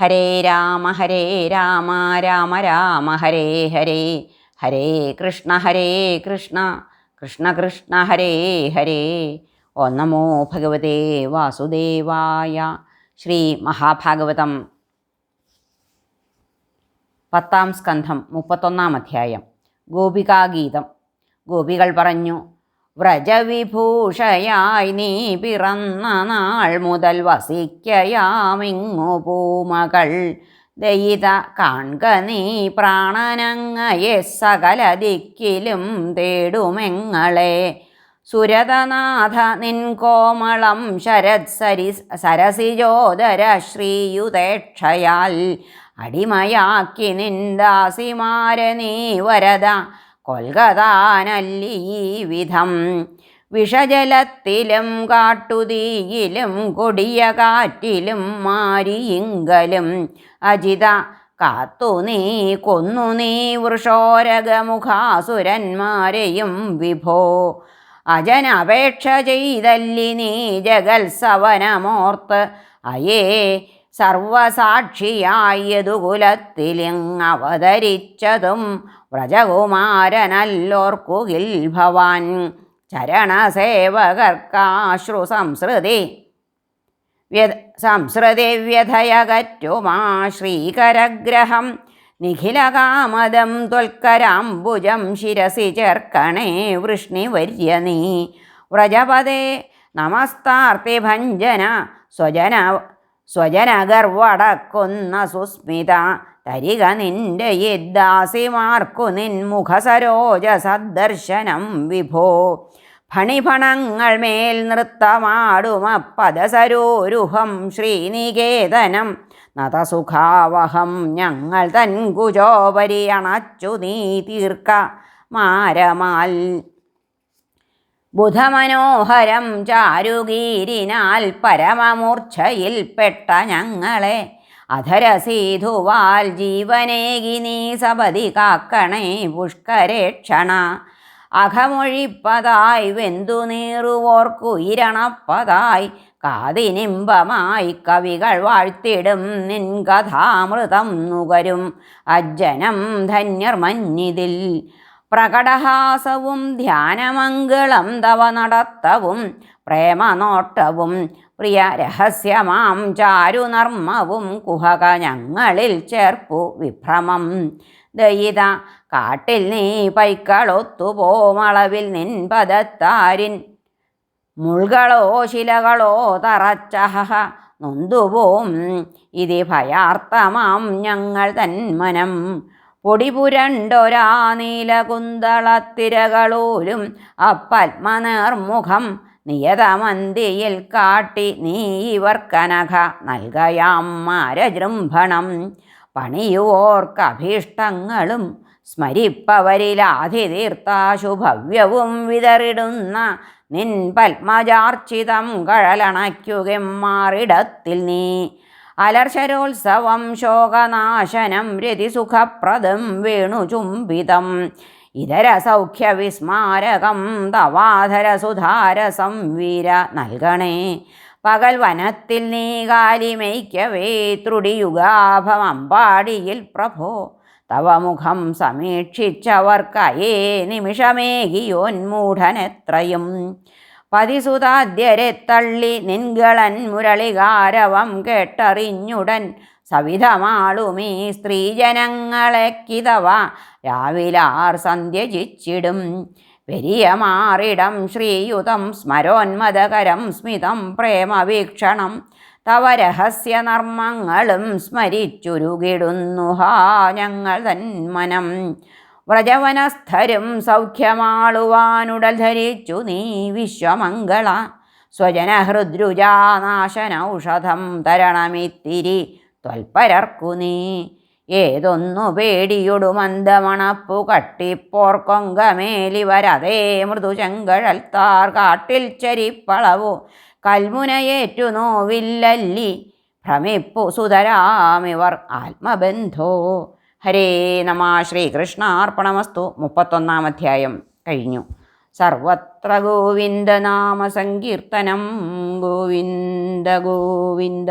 ഹരേ രാമ ഹരേ രാമ രാമ രാമ ഹരേ ഹരേ ഹരേ കൃഷ്ണ ഹരേ കൃഷ്ണ കൃഷ്ണ കൃഷ്ണ ഹരേ ഹരേ. ഓ നമോ ഭഗവതേ വാസുദേവായ ശ്രീ മഹാഭാഗവതം പത്താം സ്കന്ധം മുപ്പത്തൊന്നാം അധ്യായം ഗോപികാഗീതം. ഗോപികൾ പറഞ്ഞു വ്രജവിഭൂഷയായി നീ പിറന്ന നാൾ മുതൽ വസിക്കയാമിങ്ങു പൂമകൾ. ദയിത കാൺക നീ പ്രാണനങ്ങയെ സകല ദിക്കിലും തേടുമെങ്ങളെ. സുരതനാഥ നിൻ കോമളം ശരത് സരി സരസിജോദര ശ്രീയുതേക്ഷയാൽ അടിമയാക്കി നിന്ദാസിമാരെ നീ വരദ. കൊൽകതാനല്ലി വിധം വിഷജലത്തിലും കാട്ടുതീയിലും കൊടിയ കാറ്റിലും മാരിയിങ്കലും. അജിത കാത്തു നീ കൊന്നു നീ വൃഷോരകമുഖാസുരന്മാരെയും വിഭോ. അജനപേക്ഷ ചെയ്തല്ലി നീ ജഗത്സവനമോർത്ത്. അയേ സർവസാക്ഷിയായതു കുലത്തിലിങ്ങവതരിച്ചതും വ്രജകുമാരനല്ലോർക്കുകിൽ ഭവാൻ ചരണസേവകർക്കാശ്രു സംസൃതി സംസൃതി വ്യഥയകറ്റുമാ ശ്രീകരഗ്രഹം നിഖിലകാമദം ത്വൽക്കരാംബുജം ശിരസി ചേർക്കണേ വൃഷ്ണിവര്യ നീ വ്രജപദേ നമസ്താർത്തി ഭഞ്ജന സ്വജന സ്വജനഗർവടക്കുന്ന സുസ്മിത തരിക നിന്റെ യദ്ദാസിമാർക്കു നിൻമുഖസരോജ സദ്ദർശനം വിഭോ. ഫണിഫണങ്ങൾ മേൽ നൃത്തമാടുമപ്പദസരോരുഹം ശ്രീനികേതനം. നതസുഖാവഹം ഞങ്ങൾ തൻ കുജോപരി അണച്ചു നീ തീർക്ക മാരമാൽ. ബുധമനോഹരം ചാരുഗീരിനാൽ പരമമൂർച്ഛയിൽ പെട്ട ഞങ്ങളെ. അധരസീധുവാൽ ജീവനേകി നീ സപതി കാക്കണേ പുഷ്കരേക്ഷണ അഘമൊഴിപ്പതായി വെന്തു നീറുവോർക്കുയിരണപ്പതായി കാതിനിമ്പമായി കവികൾ വാഴ്ത്തിടും നിൻ കഥാമൃതം നുകരും. അജ്ജനം ധന്യർ മഞ്ഞിതിൽ പ്രകടഹാസവും ധ്യാനമംഗളം തവ നടത്തവും പ്രേമനോട്ടവും പ്രിയ രഹസ്യമാം ചാരുനർമ്മവും കുഹക ഞങ്ങളിൽ ചേർപ്പു വിഭ്രമം. ദയിത കാട്ടിൽ നീ പൈക്കളൊത്തുപോമളവിൽ നിൻ പദത്താരിൻ. മുൾകളോ ശിലകളോ തറച്ചഹ നൊന്തുപോം. ഇതി ഭയാർത്ഥമാം ഞങ്ങൾ തന്മനം. പൊടിപുരണ്ടൊരാ നീലകുന്തളത്തിരകളോലും അപ്പത്മനേർമുഖം നിയതമന്തിയിൽ കാട്ടി നീ ഇവർക്കനഘ നൽകയാം മാരജൃംഭണം പണിയുവോർക്കഭീഷ്ടങ്ങളും സ്മരിപ്പവരിലാധിതീർത്താശുഭവ്യവും വിതറിടുന്ന നിൻ പത്മജാർച്ചിതം കഴലണയ്ക്കുകെമ്മാറിടത്തിൽ നീ അലർശരോത്സവം ശോകനാശനം രതിസുഖപ്രദം വേണുചുംബിതം തവാധര സുധാരസം സംവീര നൽകണേ. പകൽ വനത്തിൽ നീ കാലിമയ്ക്കവേ ത്രുടിയുഗാഭം അമ്പാടിയിൽ പ്രഭോ. തവ മുഖം സമീക്ഷിച്ചവർക്കയേ നിമിഷമേകിയോന്മൂഢനെത്രയും പതിസുതാദ്യരെ തള്ളി നിൻകളൻ മുരളികാരവം കേട്ടറിഞ്ഞുടൻ സവിധമാളുമീ സ്ത്രീജനങ്ങളെ കിതവ. രാവിലാർ സന്ധ്യജിച്ചിടും പെരിയമാറിടം ശ്രീയുതം സ്മരോന്മദകരം സ്മിതം പ്രേമവീക്ഷണം തവ രഹസ്യനർമ്മങ്ങളും സ്മരിച്ചുരുകിടുന്നു ഹാ ഞങ്ങൾ തന്മനം. വ്രജവനസ്ഥരും സൗഖ്യമാളുവാനുടൽ ധരിച്ചു നീ വിശ്വമംഗള. സ്വജനഹൃദ്രുജാനാശനൌഷധം തരണമിത്തിരി ത്വൽപരർക്കു നീ. ഏതൊന്നു പേടിയൊടു പേടിയൊടുമന്ദമണപ്പു കട്ടിപ്പോർക്കൊങ്കമേലിവരതേ മൃദുചങ്കഴൽത്താർ കാട്ടിൽ ചരിപ്പളവു. കൽമുനയേറ്റു നോവില്ലല്ലി ഭ്രമിപ്പു സുതരാമിവർ ആത്മബന്ധോ. ഹരേ നമ ശ്രീകൃഷ്ണാർപ്പണമസ്തു മുപ്പത്തൊന്നാം അധ്യായം കഴിഞ്ഞു. സർവത്ര ഗോവിന്ദനാമ സങ്കീർത്തനം. ഗോവിന്ദ ഗോവിന്ദ.